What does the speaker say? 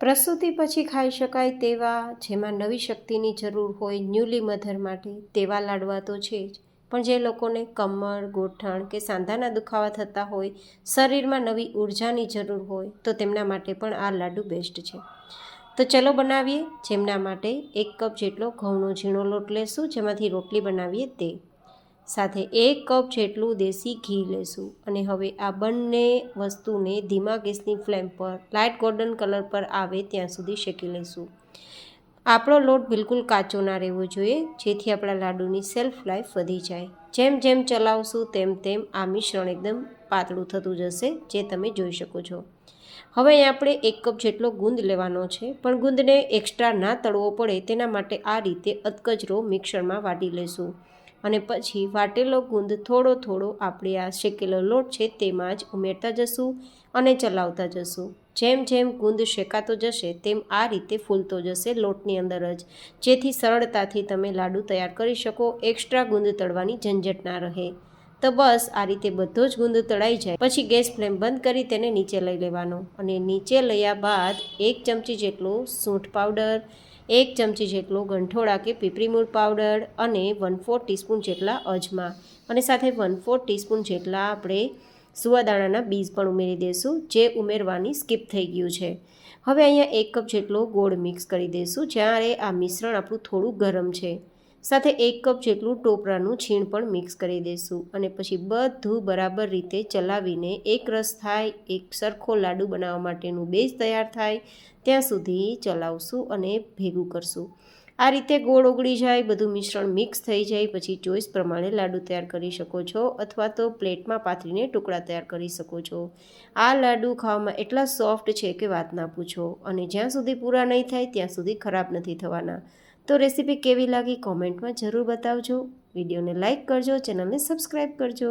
પ્રસૂતિ પછી ખાઈ શકાય તેવા, જેમાં નવી શક્તિની જરૂર હોય ન્યૂલી મધર માટે, તેવા લાડવા તો છે જ. પણ જે લોકોને કમર ગોઠણ કે સાંધાના દુખાવા થતા હોય, શરીરમાં નવી ઉર્જાની જરૂર હોય, તો તેમના માટે પણ આ લાડુ બેસ્ટ છે. તો ચલો બનાવીએ. જેમના માટે એક કપ જેટલો ઘઉંનો ઝીણો લોટ લેશું, જેમાંથી રોટલી બનાવીએ તે. સાથે એક કપ જેટલું દેશી ઘી લેશું. અને હવે આ બંને વસ્તુને ધીમા ગેસની ફ્લેમ પર લાઇટ ગોલ્ડન કલર પર આવે ત્યાં સુધી શેકી લઈશું આપણો લોટ બિલકુલ કાચો ના રહેવો જોઈએ, જેથી આપણા લાડુની સેલ્ફ લાઈફ વધી જાય. જેમ જેમ ચલાવશું તેમ તેમ આ મિશ્રણ એકદમ પાતળું થતું જશે, જે તમે જોઈ શકો છો. હવે આપણે એક કપ જેટલો ગુંદ લેવાનો છે, પણ ગુંદને એક્સ્ટ્રા ના તળવો પડે, તેના માટે આ રીતે અધકચરો મિક્સરમાં વાટી લઈશું અને પછી વાટેલો ગુંદ થોડો થોડો આપણે આ શેકેલો લોટ છે તેમાં જ ઉમેરતા જશું અને ચલાવતા જશું. જેમ જેમ ગુંદ શેકાતો જશે, તેમ આ રીતે ફૂલતો જશે લોટની અંદર જ. જેથી સરળતાથી તમે લાડુ તૈયાર કરી શકો, એક્સ્ટ્રા ગુંદ તળવાની ઝંઝટ ના રહે. તો બસ આ રીતે બધો જ ગુંદ તળાઈ જાય. પછી ગેસ ફ્લેમ બંધ કરી તેને નીચે લઈ લેવાનો અને નીચે લયા બાદ એક ચમચી જેટલો સૂંઠ પાવડર એક ચમચી જેટલો ગંઠોળા કે પીપરીમૂળ પાવડર અને વન ફોર ટીસ્પૂન જેટલા અજમા અને સાથે વન ફોર ટીસ્પૂન જેટલા આપણે સુવાદાણાના બીજ પણ ઉમેરી દઈશું, જે ઉમેરવાની સ્કીપ થઈ ગયું છે. હવે અહીંયા એક કપ જેટલો ગોળ મિક્સ કરી દઈશું, જ્યારે આ મિશ્રણ આપણું થોડું ગરમ છે. સાથે એક કપ જેટલું ટોપરાનું છીણ પણ મિક્સ કરી દઈશું અને પછી બધું બરાબર રીતે ચલાવીને એક રસ થાય, એક સરખો લાડુ બનાવવા માટેનું બેઝ તૈયાર થાય, ત્યાં સુધી ચલાવશું અને ભેગું કરશું. આ રીતે ગોળ ઓગળી જાય, બધું મિશ્રણ મિક્સ થઈ જાય, પછી ચોઈસ પ્રમાણે લાડુ તૈયાર કરી શકો છો અથવા તો પ્લેટમાં પાથરીને ટુકડા તૈયાર કરી શકો છો. આ લાડુ ખાવામાં એટલા સોફ્ટ છે કે વાત ના પૂછો અને જ્યાં સુધી પૂરા નહીં થાય ત્યાં સુધી ખરાબ નથી થવાના. તો રેસીપી કેવી લાગી કોમેન્ટમાં જરૂર બતાવજો. વિડીયોને લાઇક કરજો ચેનલને સબસ્ક્રાઈબ કરજો.